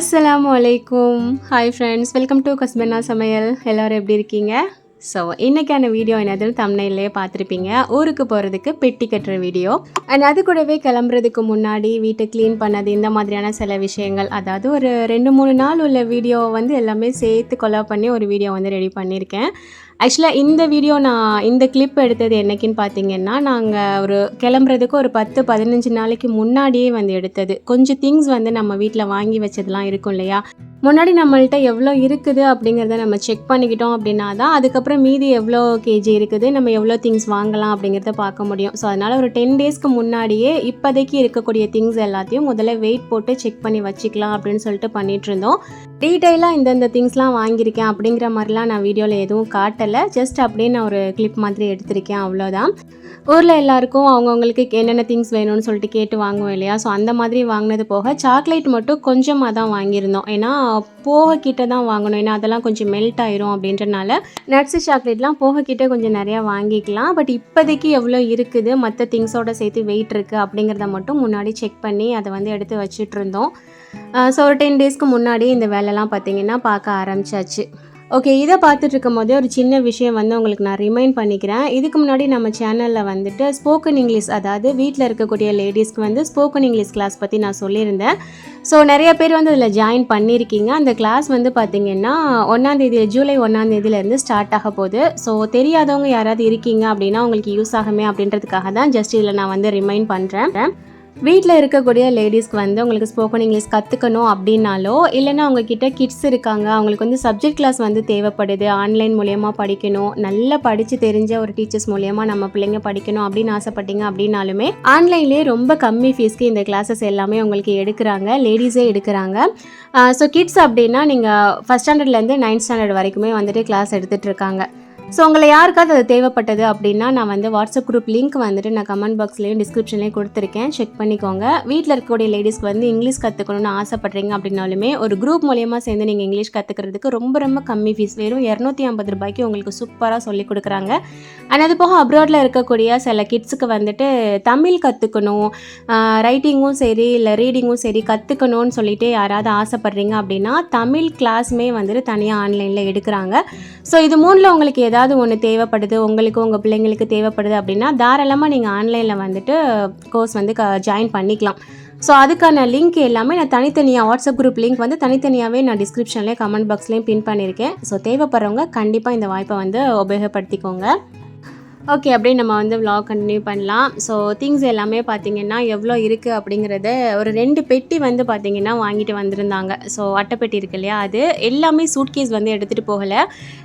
அஸ்லாம் வலைக்கும் hi friends welcome to கஸ்பனா சமையல் எல்லோரும் எப்படி இருக்கீங்க? ஸோ இன்றைக்கான வீடியோ என்னதுன்னு தமிழ்லேயே பார்த்துருப்பீங்க. ஊருக்கு போகிறதுக்கு பெட்டி கட்டுற வீடியோ அண்ட் அது கூடவே கிளம்புறதுக்கு முன்னாடி வீட்டை க்ளீன் பண்ணது இந்த மாதிரியான சில விஷயங்கள். அதாவது ஒரு ரெண்டு மூணு நாள் உள்ள வீடியோவை வந்து எல்லாமே சேர்த்து கொலா பண்ணி ஒரு வீடியோ வந்து ரெடி பண்ணியிருக்கேன். ஆக்சுவலாக இந்த வீடியோ நான் இந்த கிளிப் எடுத்தது என்னைக்குன்னு பார்த்தீங்கன்னா நாங்கள் ஒரு கிளம்புறதுக்கு ஒரு பத்து பதினஞ்சு நாளைக்கு முன்னாடியே வந்து எடுத்தது. கொஞ்சம் திங்ஸ் வந்து நம்ம வீட்டில் வாங்கி வச்சதெல்லாம் இருக்கும் இல்லையா? முன்னாடி நம்மள்கிட்ட எவ்வளோ இருக்குது அப்படிங்கிறத நம்ம செக் பண்ணிக்கிட்டோம் அப்படின்னா தான் அதுக்கப்புறம் மீதி எவ்வளோ கேஜி இருக்குது நம்ம எவ்வளோ திங்ஸ் வாங்கலாம் அப்படிங்கிறத பார்க்க முடியும். ஸோ அதனால் ஒரு டென் டேஸ்க்கு முன்னாடியே இப்போதைக்கு இருக்கக்கூடிய திங்ஸ் எல்லாத்தையும் முதல்ல வெயிட் போட்டு செக் பண்ணி வச்சுக்கலாம் அப்படின்னு சொல்லிட்டு பண்ணிகிட்டு இருந்தோம். டீட்டெயிலாக இந்தந்த திங்ஸ்லாம் வாங்கியிருக்கேன் அப்படிங்கிற மாதிரிலாம் நான் வீடியோவில் எதுவும் காட்டலை. ஜஸ்ட் அப்படியே நான் ஒரு கிளிப் மாதிரி எடுத்திருக்கேன் அவ்வளோதான் ஊரில் எல்லாருக்கும் அவங்கவுங்களுக்கு என்னென்ன திங்ஸ் வேணும்னு சொல்லிட்டு கேட்டு வாங்குவோம் இல்லையா? ஸோ அந்த மாதிரி வாங்கினது போக சாக்லேட் மட்டும் கொஞ்சமாக தான் வாங்கியிருந்தோம். ஏன்னா போக கிட்ட தான் வாங்கணும். ஏன்னா அதெல்லாம் கொஞ்சம் மெல்ட் ஆயிரும் அப்படின்றனால நட்ஸு சாக்லேட்லாம் போக கிட்ட கொஞ்சம் நிறையா வாங்கிக்கலாம். பட் இப்போதைக்கு எவ்வளோ இருக்குது? மற்ற திங்ஸோட சேர்த்து வெயிட் இருக்குது அப்படிங்கிறத மட்டும் முன்னாடி செக் பண்ணி அதை வந்து எடுத்து வச்சுட்டு இருந்தோம். ஸோ ஒரு டென் டேஸ்க்கு முன்னாடி இந்த வேலைலாம் பார்த்தீங்கன்னா பார்க்க ஆரம்பிச்சாச்சு. ஓகே இதை பார்த்துட்டு இருக்கும் போதே ஒரு சின்ன விஷயம் வந்து உங்களுக்கு நான் ரிமைண்ட் பண்ணிக்கிறேன். இதுக்கு முன்னாடி நம்ம சேனலில் வந்துட்டு ஸ்போக்கன் இங்கிலீஷ் அதாவது வீட்டில் இருக்கக்கூடிய லேடிஸ்க்கு வந்து ஸ்போக்கன் இங்கிலீஷ் கிளாஸ் பற்றி நான் சொல்லியிருந்தேன். ஸோ நிறைய பேர் வந்து அதில் ஜாயின் பண்ணியிருக்கீங்க. அந்த கிளாஸ் வந்து பார்த்தீங்கன்னா ஒன்றாந்தேதி ஜூலை ஒன்றாந்தேதியிலேருந்து ஸ்டார்ட் ஆக போகுது. ஸோ தெரியாதவங்க யாராவது இருக்கீங்க அப்படின்னா உங்களுக்கு யூஸ் ஆகுமே அப்படின்றதுக்காக தான் ஜஸ்ட் இதில் நான் வந்து ரிமைண்ட் பண்ணுறேன் வீட்டில் இருக்கக்கூடிய லேடிஸ்க்கு வந்து உங்களுக்கு ஸ்போக்கன் இங்கிலீஷ் கற்றுக்கணும் அப்படின்னாலோ இல்லைன்னா அவங்கக்கிட்ட கிட்ஸ் இருக்காங்க அவங்களுக்கு வந்து சப்ஜெக்ட் கிளாஸ் வந்து தேவைப்படுது ஆன்லைன் மூலயமா படிக்கணும் நல்லா படித்து தெரிஞ்ச ஒரு டீச்சர்ஸ் மூலயமா நம்ம பிள்ளைங்க படிக்கணும் அப்படின்னு ஆசைப்பட்டீங்க அப்படின்னாலுமே ஆன்லைன்லேயே ரொம்ப கம்மி ஃபீஸ்க்கு இந்த கிளாஸஸ் எல்லாமே உங்களுக்கு எடுக்கிறாங்க லேடிஸே எடுக்கிறாங்க. ஸோ கிட்ஸ் அப்படின்னா நீங்கள் ஃபஸ்ட் ஸ்டாண்டர்ட்லேருந்து நைன்த் ஸ்டாண்டர்ட் வரைக்குமே வந்துட்டு கிளாஸ் எடுத்துகிட்டு இருக்காங்க. ஸோ உங்களை யாருக்காவது அது தேவைப்பட்டது அப்படின்னா நான் வந்து வாட்ஸ்அப் குரூப் லிங்க் வந்துட்டு நான் கமெண்ட் பாக்ஸ்லேயும் டிஸ்கிரிப்ஷன்லேயும் கொடுத்துருக்கேன். செக் பண்ணிக்கோங்க. வீட்டில் இருக்கக்கூடிய லேடிஸ்க்கு வந்து இங்கிலீஷ் கற்றுக்கணும்னு ஆசைப்பட்றீங்க அப்படின்னாலுமே ஒரு குரூப் மூலயமா சேர்ந்து நீங்கள் இங்கிலீஷ் கற்றுக்கிறதுக்கு ரொம்ப ரொம்ப கம்மி ஃபீஸ் வெறும் இரநூத்தி ஐம்பது ரூபாய்க்கு உங்களுக்கு சூப்பராக சொல்லி கொடுக்குறாங்க. அண்ட் அது போக அப்ராடில் இருக்கக்கூடிய சில கிட்ஸுக்கு வந்துட்டு தமிழ் கற்றுக்கணும் ரைட்டிங்கும் சரி இல்லை ரீடிங்கும் சரி கற்றுக்கணும்னு சொல்லிட்டு யாராவது ஆசைப்பட்றீங்க அப்படின்னா தமிழ் கிளாஸுமே வந்துட்டு தனியாக ஆன்லைனில் எடுக்கிறாங்க. ஸோ இது மூணில் உங்களுக்கு எதாவது ஏதாவது ஒன்று தேவைப்படுது உங்களுக்கு உங்கள் பிள்ளைங்களுக்கு தேவைப்படுது அப்படின்னா தாராளமாக நீங்கள் ஆன்லைனில் வந்துட்டு கோர்ஸ் வந்து க ஜாயின் பண்ணிக்கலாம். ஸோ அதுக்கான லிங்க் எல்லாமே நான் தனித்தனியாக வாட்ஸ்அப் குரூப் லிங்க் வந்து தனித்தனியாகவே நான் டிஸ்கிரிப்ஷன்லேயே கமெண்ட் பாக்ஸ்லேயும் பின் பண்ணியிருக்கேன் ஸோ தேவைப்படுறவங்க கண்டிப்பாக இந்த வாய்ப்பை வந்து உபயோகப்படுத்திக்கோங்க. ஓகே அப்படியே நம்ம வந்து விலாக் கண்டினியூ பண்ணலாம். ஸோ திங்ஸ் எல்லாமே பார்த்தீங்கன்னா எவ்வளோ இருக்குது அப்படிங்கிறத ஒரு ரெண்டு பெட்டி வந்து பார்த்தீங்கன்னா வாங்கிட்டு வந்திருந்தாங்க. ஸோ அட்டைப்பெட்டி இருக்கு இல்லையா அது? எல்லாமே சூட்கேஸ் வந்து எடுத்துகிட்டு போகலை.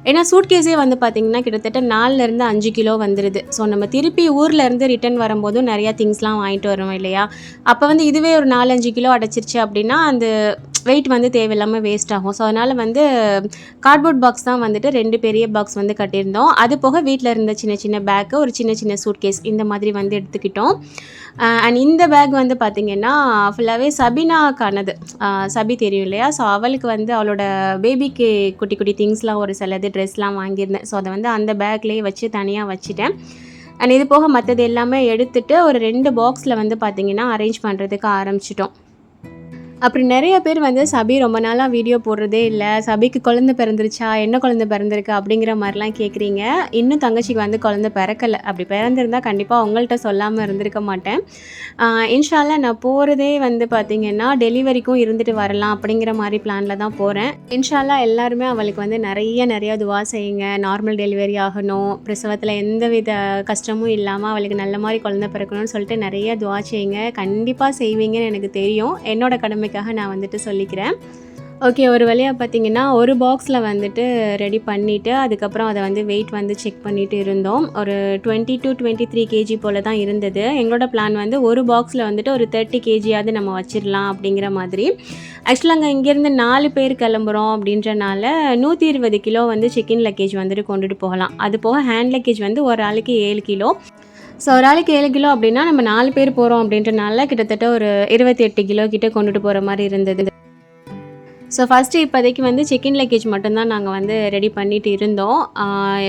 ஏன்னா சூட்கேஸே வந்து பார்த்தீங்கன்னா கிட்டத்தட்ட நாலுலேருந்து அஞ்சு கிலோ வந்துடுது ஸோ நம்ம திருப்பி ஊர்லேருந்து ரிட்டர்ன் வரும்போதும் நிறையா திங்ஸ்லாம் வாங்கிட்டு வரோம் இல்லையா? அப்போ வந்து இதுவே ஒரு நாலஞ்சு கிலோ அடைச்சிருச்சு அப்படின்னா அந்த வெயிட் வந்து தேவையில்லாமல் வேஸ்ட் ஆகும். ஸோ அதனால் வந்து கார்ட்போர்ட் பாக்ஸ் தான் வந்துட்டு ரெண்டு பெரிய பாக்ஸ் வந்து கட்டியிருந்தோம். அது போக வீட்டில் இருந்த சின்ன சின்ன பேக்கு ஒரு சின்ன சின்ன சூட்கேஸ் இந்த மாதிரி வந்து எடுத்துக்கிட்டோம். அண்ட் இந்த பேக் வந்து பார்த்திங்கன்னா ஃபுல்லாகவே சபினாக்கானது. சபி தெரியும் இல்லையா? ஸோ அவளுக்கு வந்து அவளோட பேபிக்கு குட்டி குட்டி திங்ஸ்லாம் ஒரு சிலது ட்ரெஸ்லாம் வாங்கியிருந்தேன். ஸோ அதை வந்து அந்த பேக்லேயே வச்சு தனியாக வச்சுட்டேன். அண்ட் இது போக மற்றது எல்லாமே எடுத்துகிட்டு ஒரு ரெண்டு பாக்ஸில் வந்து பார்த்திங்கன்னா அரேஞ்ச் பண்ணுறதுக்கு ஆரம்பிச்சிட்டோம். அப்படி நிறைய பேர் வந்து சபி ரொம்ப நாளாக வீடியோ போடுறதே இல்லை. சபிக்கு குழந்தை பிறந்துருச்சா? என்ன குழந்தை பிறந்திருக்கு? அப்படிங்கிற மாதிரிலாம் கேட்குறீங்க இன்னும் தங்கச்சிக்கு வந்து குழந்தை பிறக்கலை. அப்படி பிறந்திருந்தால் கண்டிப்பாக உங்கள்கிட்ட சொல்லாமல் இருந்திருக்க மாட்டேன். இன்ஷால நான் போகிறதே வந்து பார்த்திங்கன்னா டெலிவரிக்கும் இருந்துட்டு வரலாம் அப்படிங்கிற மாதிரி பிளானில் தான் போகிறேன் இன்ஷால்லா எல்லாருமே அவளுக்கு வந்து நிறைய நிறைய துவா செய்யுங்க. நார்மல் டெலிவரி ஆகணும். பிரசவத்தில் எந்த வித கஷ்டமும் இல்லாமல் அவளுக்கு நல்ல மாதிரி குழந்தை பிறக்கணும்னு சொல்லிட்டு நிறைய துவா செய்யுங்க. கண்டிப்பாக செய்வீங்கன்னு எனக்கு தெரியும். என்னோட கடமைக்காக நான் வந்துட்டு சொல்லிக்கிறேன். ஓகே ஒரு வழியாக பார்த்தீங்கன்னா ஒரு பாக்ஸில் வந்துட்டு ரெடி பண்ணிவிட்டு அதுக்கப்புறம் அதை வந்து வெயிட் வந்து செக் பண்ணிட்டு இருந்தோம். ஒரு twenty two twenty three KG போல் தான் இருந்தது. எங்களோட பிளான் வந்து ஒரு பாக்ஸில் வந்துட்டு ஒரு தேர்ட்டி கேஜியாவது நம்ம வச்சிடலாம் அப்படிங்கிற மாதிரி. ஆக்சுவலாக அங்கே இங்கேருந்து நாலு பேர் கிளம்புறோம் அப்படின்றனால நூற்றி இருபது கிலோ வந்து சிக்கன் லக்கேஜ் வந்துட்டு கொண்டுட்டு போகலாம். அது போக ஹேண்ட் லக்கேஜ் வந்து ஒரு ஆளுக்கு ஏழு கிலோ. ஸோ ஒரு ஆளுக்கு ஏழு கிலோ அப்படின்னா நம்ம நாலு பேர் போகிறோம் அப்படின்றனால கிட்டத்தட்ட ஒரு இருபத்தி எட்டு கிலோ கிட்ட கொண்டுட்டு போகிற மாதிரி இருந்தது. ஸோ ஃபஸ்ட்டு இப்போதைக்கு வந்து செக்கின் லக்கேஜ் மட்டும்தான் நாங்கள் வந்து ரெடி பண்ணிட்டு இருந்தோம்.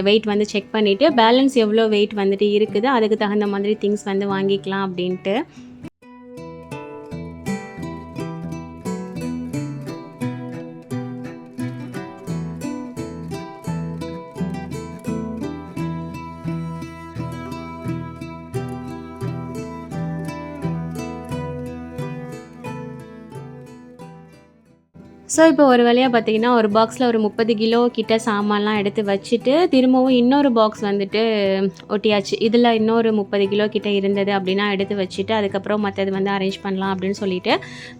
வெயிட் வந்து செக் பண்ணிவிட்டு பேலன்ஸ் எவ்வளோ வெயிட் வந்துட்டு இருக்குது அதுக்கு தகுந்த மாதிரி திங்ஸ் வந்து வாங்கிக்கலாம் அப்படின்ட்டு. ஸோ இப்போ ஒரு வழியாக பார்த்தீங்கன்னா ஒரு பாக்ஸில் ஒரு முப்பது கிலோ கிட்ட சாமான்லாம் எடுத்து வச்சுட்டு திரும்பவும் இன்னொரு பாக்ஸ் வந்துட்டு ஒட்டியாச்சு. இதில் இன்னொரு முப்பது கிலோ கிட்ட இருந்தது அப்படின்னா எடுத்து வச்சுட்டு அதுக்கப்புறம் மற்றது வந்து அரேஞ்ச் பண்ணலாம் அப்படின்னு சொல்லிட்டு.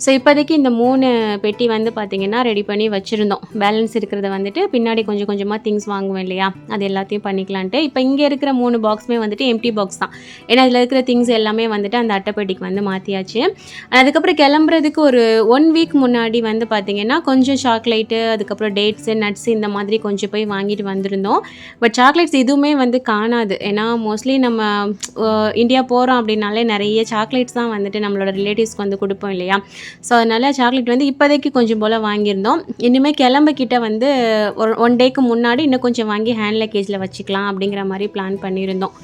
ஸோ இப்போதைக்கு இந்த மூணு பெட்டி வந்து பார்த்திங்கன்னா ரெடி பண்ணி வச்சுருந்தோம். பேலன்ஸ் இருக்கிறத வந்துட்டு பின்னாடி கொஞ்சம் கொஞ்சமாக திங்ஸ் வாங்குவேன் இல்லையா? அது எல்லாத்தையும் பண்ணிக்கலான்ட்டு. இப்போ இங்கே இருக்கிற மூணு பாக்ஸுமே வந்துட்டு எம்டி பாக்ஸ் தான். ஏன்னா அதில் இருக்கிற திங்ஸ் எல்லாமே வந்துட்டு அந்த அட்டைப்பெட்டிக்கு வந்து மாற்றியாச்சு அதுக்கப்புறம் கிளம்புறதுக்கு ஒரு ஒன் வீக் முன்னாடி வந்து பார்த்திங்கன்னா கொஞ்சம் சாக்லேட்டு அதுக்கப்புறம் டேட்ஸு நட்ஸ் இந்த மாதிரி கொஞ்சம் போய் வாங்கிட்டு வந்திருந்தோம். பட் சாக்லேட்ஸ் எதுவுமே வந்து காணாது. ஏன்னா மோஸ்ட்லி நம்ம இந்தியா போகிறோம் அப்படின்னாலே நிறைய சாக்லேட்ஸ் தான் வந்துட்டு நம்மளோட ரிலேட்டிவ்ஸ்க்கு வந்து கொடுப்போம் இல்லையா? ஸோ அதனால் சாக்லேட் வந்து இப்போதைக்கு கொஞ்சம் போல் வாங்கியிருந்தோம். இனிமேல் கிளம்ப கிட்ட வந்து ஒரு ஒன் டேக்கு முன்னாடி இன்னும் கொஞ்சம் வாங்கி ஹேண்ட் லக்கேஜில் வச்சுக்கலாம் அப்படிங்கிற மாதிரி பிளான் பண்ணியிருந்தோம்.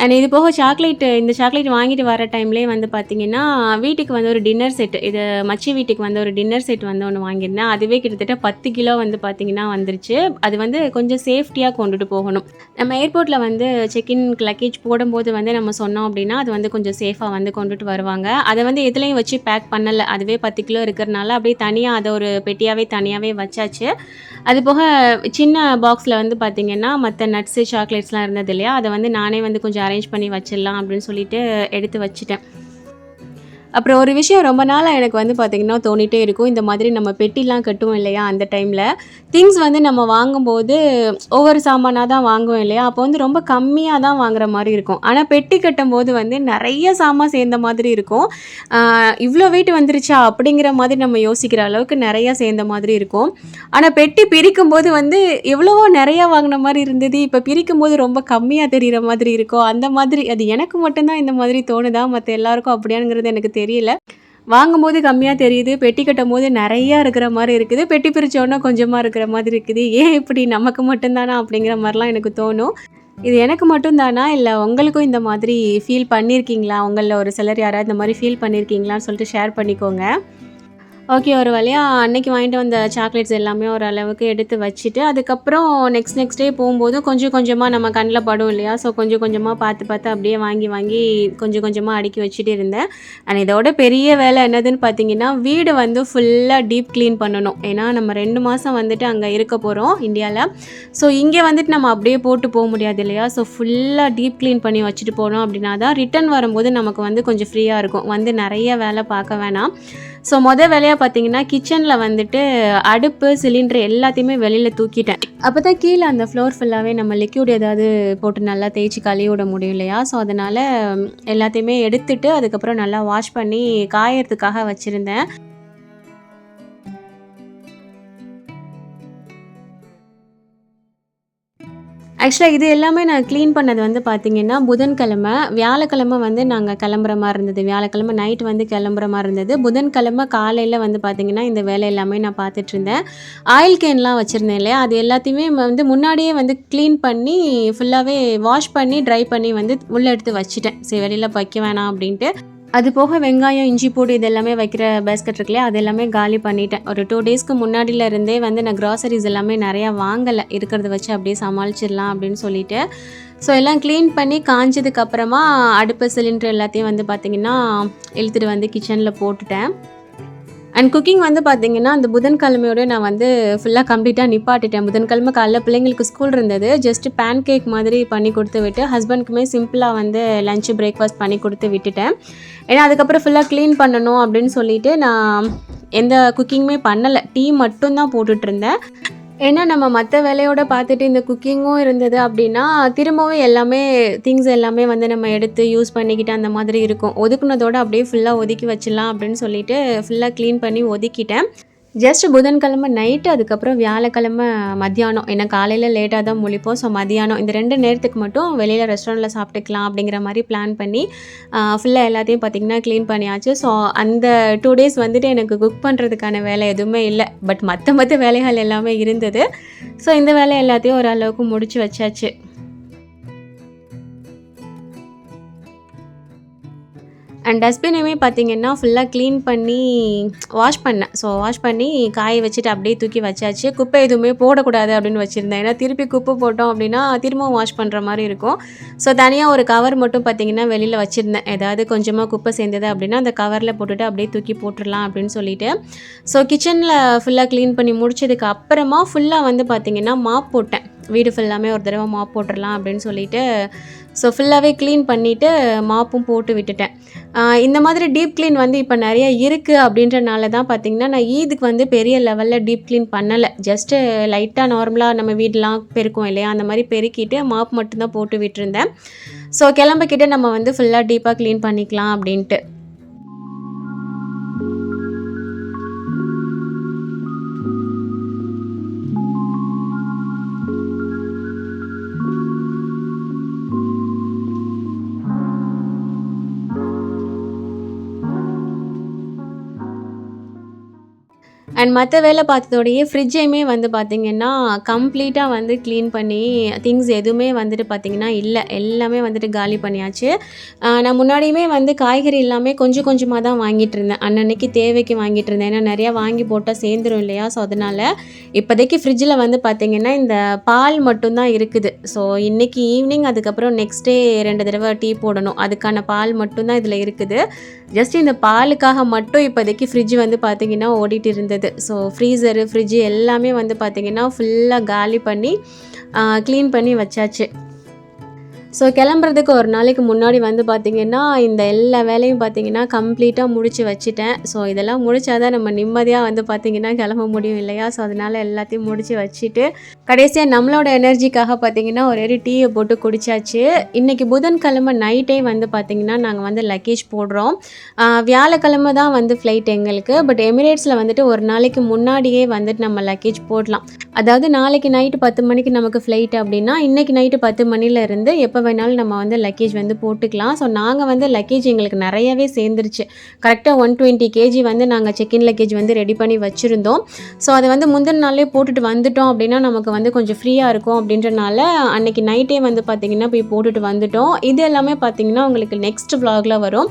அண்ட் இது போக சாக்லேட் இந்த சாக்லேட் வாங்கிட்டு வர டைம்லேயே வந்து பார்த்தீங்கன்னா வீட்டுக்கு வந்து ஒரு டின்னர் செட் இது மச்சி வீட்டுக்கு வந்து ஒரு டின்னர் செட் வந்து ஒன்று வாங்கியிருந்தேன். அதுவே கிட்டத்தட்ட பத்து கிலோ வந்து பார்த்தீங்கன்னா வந்துருச்சு. அது வந்து கொஞ்சம் சேஃப்டியாக கொண்டுட்டு போகணும். நம்ம ஏர்போர்ட்டில் வந்து செக்இன் லக்கேஜ் போடும்போது வந்து நம்ம சொன்னோம் அப்படின்னா அது வந்து கொஞ்சம் சேஃபாக வந்து கொண்டுட்டு வருவாங்க. அதை வந்து எதுலேயும் வச்சு பேக் பண்ணலை. அதுவே பத்து கிலோ இருக்கிறனால அப்படியே தனியாக அதை ஒரு பெட்டியாகவே தனியாகவே வச்சாச்சு. அது போக சின்ன பாக்ஸில் வந்து பார்த்திங்கன்னா மற்ற நட்ஸு சாக்லேட்ஸ்லாம் இருந்தது இல்லையா? அதை வந்து நானே வந்து கொஞ்சம் அரேஞ்ச் பண்ணி வச்சிடலாம் அப்படின்னு சொல்லிட்டு எடுத்து வச்சுட்டேன். அப்புறம் ஒரு விஷயம் ரொம்ப நாளாக எனக்கு வந்து பார்த்திங்கன்னா தோணிட்டே இருக்கும். இந்த மாதிரி நம்ம பெட்டிலாம் கட்டுவோம் இல்லையா அந்த டைமில் திங்ஸ் வந்து நம்ம வாங்கும்போது ஒவ்வொரு சாமானாக தான் வாங்குவோம் இல்லையா? அப்போ வந்து ரொம்ப கம்மியாக தான் வாங்குற மாதிரி இருக்கும். ஆனால் பெட்டி கட்டும்போது வந்து நிறைய சாமான் சேர்ந்த மாதிரி இருக்கும். இவ்வளோ வெயிட் வந்துருச்சா அப்படிங்கிற மாதிரி நம்ம யோசிக்கிற அளவுக்கு நிறையா சேர்ந்த மாதிரி இருக்கும். ஆனால் பெட்டி பிரிக்கும் போது வந்து எவ்வளவோ நிறையா வாங்கின மாதிரி இருந்தது. இப்போ பிரிக்கும் போது ரொம்ப கம்மியாக தெரிகிற மாதிரி இருக்கும் அந்த மாதிரி. அது எனக்கு மட்டும்தான் இந்த மாதிரி தோணுதா? மற்ற எல்லாருக்கும் அப்படியாங்கிறது எனக்கு தெரியும் தெரியல. வாங்கும்போது கம்மியாக தெரியுது பெட்டி கட்டும் போது நிறையா இருக்கிற மாதிரி இருக்குது. பெட்டி பிரித்தோன்னா கொஞ்சமாக இருக்கிற மாதிரி இருக்குது. ஏன் இப்படி நமக்கு மட்டும்தானா அப்படிங்கிற மாதிரிலாம் எனக்கு தோணும். இது எனக்கு மட்டும்தானா? இல்லை உங்களுக்கும் இந்த மாதிரி ஃபீல் பண்ணியிருக்கீங்களா உங்களில் ஒரு சிலர் யாராவது இந்த மாதிரி ஃபீல் பண்ணியிருக்கீங்களான்னு சொல்லிட்டு ஷேர் பண்ணிக்கோங்க. ஓகே ஒரு வழியாக அன்னைக்கு வாங்கிட்டு வந்த சாக்லேட்ஸ் எல்லாமே ஒரு அளவுக்கு எடுத்து வச்சுட்டு அதுக்கப்புறம் நெக்ஸ்ட் நெக்ஸ்ட் டே போகும்போது கொஞ்சம் கொஞ்சமாக நம்ம கண்ணில் படும் இல்லையா? ஸோ கொஞ்சம் கொஞ்சமாக பார்த்து பார்த்து அப்படியே வாங்கி வாங்கி கொஞ்சம் கொஞ்சமாக அடுக்கி வச்சுட்டு இருந்தேன். அண்ட் இதோட பெரிய வேலை என்னதுன்னு பார்த்தீங்கன்னா வீடு வந்து ஃபுல்லாக டீப் க்ளீன் பண்ணணும். ஏன்னா நம்ம ரெண்டு மாதம் வந்துட்டு அங்கே இருக்க போகிறோம் இந்தியாவில் ஸோ இங்கே வந்துட்டு நம்ம அப்படியே போட்டு போக முடியாது இல்லையா? ஸோ ஃபுல்லாக டீப் க்ளீன் பண்ணி வச்சுட்டு போனோம் அப்படின்னா தான் ரிட்டர்ன் வரும்போது நமக்கு வந்து கொஞ்சம் ஃப்ரீயாக இருக்கும். வந்து நிறைய வேலை பார்க்க வேணாம். ஸோ மொதல் வேலையாக பார்த்தீங்கன்னா கிச்சனில் வந்துட்டு அடுப்பு சிலிண்டர் எல்லாத்தையுமே வெளியில் தூக்கிட்டேன். அப்போ தான் கீழே அந்த ஃப்ளோர் ஃபுல்லாகவே நம்ம லிக்யூட் ஏதாவது போட்டு நல்லா தேய்ச்சி கழுவி விட முடியும் இல்லையா? ஸோ அதனால் எல்லாத்தையுமே எடுத்துட்டு அதுக்கப்புறம் நல்லா வாஷ் பண்ணி காயறதுக்காக வச்சுருந்தேன். ஆக்சுவலாக இது எல்லாமே நான் க்ளீன் பண்ணது வந்து பார்த்திங்கன்னா புதன்கிழமை வியாழக்கிழமை வந்து நாங்கள் கிளம்புற மாதிரி இருந்தது. வியாழக்கிழமை நைட் வந்து கிளம்புற மாதிரி இருந்தது. புதன்கிழமை காலையில் வந்து பார்த்திங்கன்னா இந்த வேலை எல்லாமே நான் பார்த்துட்டு இருந்தேன். ஆயில் கேன்லாம் வச்சுருந்தேன் இல்லையா? அது எல்லாத்தையுமே வந்து முன்னாடியே வந்து க்ளீன் பண்ணி ஃபுல்லாகவே வாஷ் பண்ணி ட்ரை பண்ணி வந்து உள்ளே எடுத்து வச்சுட்டேன். சரி வெளியில் வைக்க வேணாம் அப்படின்ட்டு. அது போக வெங்காயம் இஞ்சி பூடு இது எல்லாமே வைக்கிற பேஸ்கட் இருக்குல்லையா அது எல்லாமே காலி பண்ணிட்டேன். ஒரு டூ டேஸ்க்கு முன்னாடியில இருந்தே வந்து நான் க்ராசரிஸ் எல்லாமே நிறையா வாங்கலை. இருக்கிறத வச்சு அப்படியே சமாளிச்சிடலாம் அப்படின்னு சொல்லிட்டு. ஸோ எல்லாம் க்ளீன் பண்ணி காஞ்சதுக்கப்புறமா அடுப்பு சிலிண்டர் எல்லாத்தையும் வந்து பார்த்திங்கன்னா இழுத்துட்டு வந்து கிச்சனில் போட்டுட்டேன். அண்ட் குக்கிங் வந்து பார்த்தீங்கன்னா அந்த புதன்கிழமையோட நான் வந்து ஃபுல்லாக கம்ப்ளீட்டாக நிப்பாட்டிட்டேன். புதன்கிழமை காலைல பிள்ளைங்களுக்கு ஸ்கூல் இருந்தது. ஜஸ்ட் பேன் கேக் மாதிரி பண்ணி கொடுத்து விட்டு ஹஸ்பண்ட்க்குமே சிம்பிளாக வந்து லஞ்ச் பிரேக்ஃபாஸ்ட் பண்ணி கொடுத்து விட்டுட்டேன். ஏன்னா அதுக்கப்புறம் ஃபுல்லாக க்ளீன் பண்ணணும் அப்படின்னு சொல்லிட்டு நான் எந்த குக்கிங்குமே பண்ணலை. டீ மட்டும்தான் போட்டுட்ருந்தேன் ஏன்னா நம்ம மற்ற வேலையோட பார்த்துட்டு இந்த குக்கிங்கும் இருந்தது அப்படின்னா திரும்பவும் எல்லாமே திங்ஸ் எல்லாமே வந்து நம்ம எடுத்து யூஸ் பண்ணிக்கிட்டு அந்த மாதிரி இருக்கும். ஒதுக்குனதோட அப்படியே ஃபுல்லாக ஒதுக்கி வச்சிடலாம் அப்படின்னு சொல்லிட்டு ஃபுல்லாக க்ளீன் பண்ணி ஒதுக்கிட்டேன். ஜஸ்ட் புதன்கிழமை நைட்டு அதுக்கப்புறம் வியாழக்கிழமை மத்தியானம். ஏன்னா காலையில் லேட்டாக தான் முழிப்போம். ஸோ மதியானம் இந்த ரெண்டு நேரத்துக்கு மட்டும் வெளியில் ரெஸ்டாரண்ட்டில் சாப்பிட்டுக்கலாம் அப்படிங்கிற மாதிரி பிளான் பண்ணி ஃபுல்லாக எல்லாத்தையும் பார்த்திங்கன்னா க்ளீன் பண்ணியாச்சு. ஸோ அந்த டூ டேஸ் வந்துட்டு எனக்கு குக் பண்ணுறதுக்கான வேலை எதுவுமே இல்லை. பட் மற்ற மற்ற வேலைகள் எல்லாமே இருந்தது. ஸோ இந்த வேலை எல்லாத்தையும் ஓரளவுக்கு முடிச்சு வச்சாச்சு. அண்ட் டஸ்ட்பினையுமே பார்த்தீங்கன்னா ஃபுல்லாக க்ளீன் பண்ணி வாஷ் பண்ணேன். ஸோ வாஷ் பண்ணி காய வச்சுட்டு அப்படியே தூக்கி வச்சாச்சு. குப்பை எதுவுமே போடக்கூடாது அப்படின்னு வச்சுருந்தேன். ஏன்னா திருப்பி குப்பை போட்டோம் அப்படின்னா திரும்பவும் வாஷ் பண்ணுற மாதிரி இருக்கும். ஸோ தனியாக ஒரு கவர் மட்டும் பார்த்தீங்கன்னா வெளியில் வச்சுருந்தேன். ஏதாவது கொஞ்சமாக குப்பை சேர்ந்தது அப்படின்னா அந்த கவரில் போட்டுட்டு அப்படியே தூக்கி போட்டுடலாம் அப்படின்னு சொல்லிட்டு. ஸோ கிச்சனில் ஃபுல்லாக க்ளீன் பண்ணி முடிச்சதுக்கு அப்புறமா ஃபுல்லாக வந்து பார்த்திங்கன்னா மாப் போட்டேன். வீடு ஃபுல்லாமே ஒரு தடவை மாப் போட்டுடலாம் அப்படின்னு சொல்லிட்டு ஸோ ஃபுல்லாகவே க்ளீன் பண்ணிவிட்டு மாப்பும் போட்டு விட்டுட்டேன். இந்த மாதிரி டீப் க்ளீன் வந்து இப்போ நிறைய இருக்குது அப்படின்றனால தான் பார்த்திங்கன்னா நான் ஈதுக்கு வந்து பெரிய லெவலில் டீப் க்ளீன் பண்ணலை. ஜஸ்ட்டு லைட்டாக நார்மலாக நம்ம வீடெலாம் பெருக்கும் இல்லையா? அந்த மாதிரி பெருக்கிட்டு மாப் மட்டும்தான் போட்டு விட்டுருந்தேன். ஸோ கிளம்பக்கிட்ட நம்ம வந்து ஃபுல்லாக டீப்பாக க்ளீன் பண்ணிக்கலாம் அப்படின்ட்டு. அண்ட் மற்ற வேலை பார்த்ததோடையே ஃப்ரிட்ஜையுமே வந்து பார்த்திங்கன்னா கம்ப்ளீட்டாக வந்து க்ளீன் பண்ணி திங்ஸ் எதுவுமே வந்துட்டு பார்த்திங்கன்னா இல்லை. எல்லாமே வந்துட்டு காலி பண்ணியாச்சு. நான் முன்னாடியுமே வந்து காய்கறி எல்லாமே கொஞ்சம் கொஞ்சமாக தான் வாங்கிட்டு இருந்தேன். அன்னன்னைக்கு தேவைக்கு வாங்கிட்டு இருந்தேன். ஏன்னா நிறையா வாங்கி போட்டால் சேர்ந்துரும் இல்லையா? ஸோ அதனால் இப்போதைக்கு ஃப்ரிட்ஜில் வந்து பார்த்திங்கன்னா இந்த பால் மட்டும்தான் இருக்குது. ஸோ இன்றைக்கி ஈவினிங் அதுக்கப்புறம் நெக்ஸ்ட் டே ரெண்டு தடவை டீ போடணும். அதுக்கான பால் மட்டும்தான் இதில் இருக்குது. ஜஸ்ட் இந்த பாலுக்காக மட்டும் இப்போதைக்கு ஃப்ரிட்ஜ் வந்து பார்த்திங்கன்னா ஓடிட்டு இருந்தது. ஸோ ஃப்ரீசரு ஃப்ரிட்ஜு எல்லாமே வந்து பார்த்திங்கன்னா ஃபுல்லாக காலி பண்ணி க்ளீன் பண்ணி வச்சாச்சு. ஸோ கிளம்புறதுக்கு ஒரு நாளைக்கு முன்னாடி வந்து பார்த்திங்கன்னா இந்த எல்லா வேலையும் பார்த்திங்கன்னா கம்ப்ளீட்டாக முடித்து வச்சுட்டேன். ஸோ இதெல்லாம் முடித்தா தான் நம்ம நிம்மதியாக வந்து பார்த்திங்கன்னா கிளம்ப முடியும் இல்லையா? ஸோ அதனால் எல்லாத்தையும் முடித்து வச்சுட்டு கடைசியாக நம்மளோட எனர்ஜிக்காக பார்த்திங்கன்னா ஒரு டீயை போட்டு குடிச்சாச்சு. இன்றைக்கி புதன்கிழமை நைட்டே வந்து பார்த்திங்கன்னா நாங்கள் வந்து லக்கேஜ் போடுறோம். வியாழக்கிழமை தான் வந்து ஃப்ளைட் எங்களுக்கு. பட் எமிரேட்ஸில் வந்துட்டு ஒரு நாளைக்கு முன்னாடியே வந்துட்டு நம்ம லக்கேஜ் போடலாம். அதாவது நாளைக்கு நைட்டு பத்து மணிக்கு நமக்கு ஃப்ளைட் அப்படின்னா இன்றைக்கி நைட்டு பத்து மணிலேருந்து எப்போ வேணாலும் நம்ம வந்து லக்கேஜ் வந்து போட்டுக்கலாம். ஸோ நாங்கள் வந்து லக்கேஜ் எங்களுக்கு நிறையவே சேர்ந்துருச்சு. கரெக்டாக ஒன் டுவெண்ட்டி கேஜி வந்து நாங்கள் செக்இன் லக்கேஜ் வந்து ரெடி பண்ணி வச்சுருந்தோம். ஸோ அதை வந்து முந்தின நாளே போட்டுட்டு வந்துட்டோம் அப்படின்னா நமக்கு வந்து கொஞ்சம் ஃப்ரீயாக இருக்கும் அப்படின்றனால அன்னைக்கு நைட்டே வந்து பார்த்திங்கன்னா போய் போட்டுட்டு வந்துட்டோம். இது எல்லாமே பார்த்திங்கன்னா உங்களுக்கு நெக்ஸ்ட் வ்ளாகில் வரும்.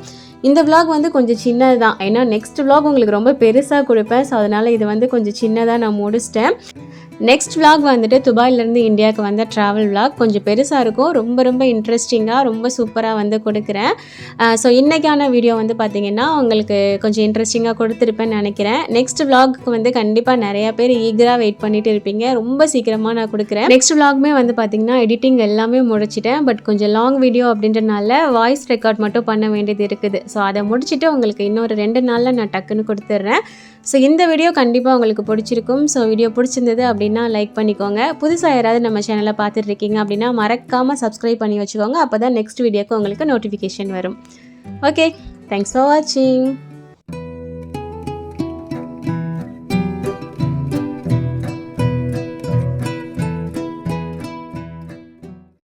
இந்த vlog வந்து கொஞ்சம் சின்னது தான் ஏன்னா நெக்ஸ்ட் vlog உங்களுக்கு ரொம்ப பெருசாக கொடுப்பேன். ஸோ அதனால் இது வந்து கொஞ்சம் சின்னதாக நான் முடிச்சிட்டேன். நெக்ஸ்ட் விளாக் வந்துட்டு துபாயிலேருந்து இந்தியாவுக்கு வந்த ட்ராவல் விளாக் கொஞ்சம் பெருசாக இருக்கும். ரொம்ப ரொம்ப இன்ட்ரெஸ்டிங்காக ரொம்ப சூப்பராக வந்து கொடுக்குறேன். ஸோ இன்றைக்கான வீடியோ வந்து பார்த்திங்கன்னா உங்களுக்கு கொஞ்சம் இன்ட்ரெஸ்டிங்காக கொடுத்துருப்பேன்னு நினைக்கிறேன். நெக்ஸ்ட் விளாக்கு வந்து கண்டிப்பாக நிறையா பேர் ஈகராக வெயிட் பண்ணிட்டு இருப்பீங்க. ரொம்ப சீக்கிரமாக நான் கொடுக்குறேன். நெக்ஸ்ட் விளாகுமே வந்து பார்த்திங்கன்னா எடிட்டிங் எல்லாமே முடிச்சிட்டேன். பட் கொஞ்சம் லாங் வீடியோ அப்படின்றனால வாய்ஸ் ரெக்கார்ட் மட்டும் பண்ண வேண்டியது இருக்குது. ஸோ அதை முடிச்சுட்டு உங்களுக்கு இன்னொரு ரெண்டு நாளில் நான் டக்குன்னு கொடுத்துட்றேன். ஸோ இந்த வீடியோ கண்டிப்பாக உங்களுக்கு பிடிச்சிருக்கும். ஸோ வீடியோ பிடிச்சிருந்தது அப்படின்னா லைக் பண்ணிக்கோங்க. புதுசாக யாராவது நம்ம சேனலை பார்த்துட்டு இருக்கீங்க அப்படின்னா மறக்காமல் சப்ஸ்கிரைப் பண்ணி வச்சுக்கோங்க. அப்போ தான் நெக்ஸ்ட் வீடியோக்கு உங்களுக்கு நோட்டிஃபிகேஷன் வரும். ஓகே தேங்க்ஸ் ஃபார் வாட்சிங்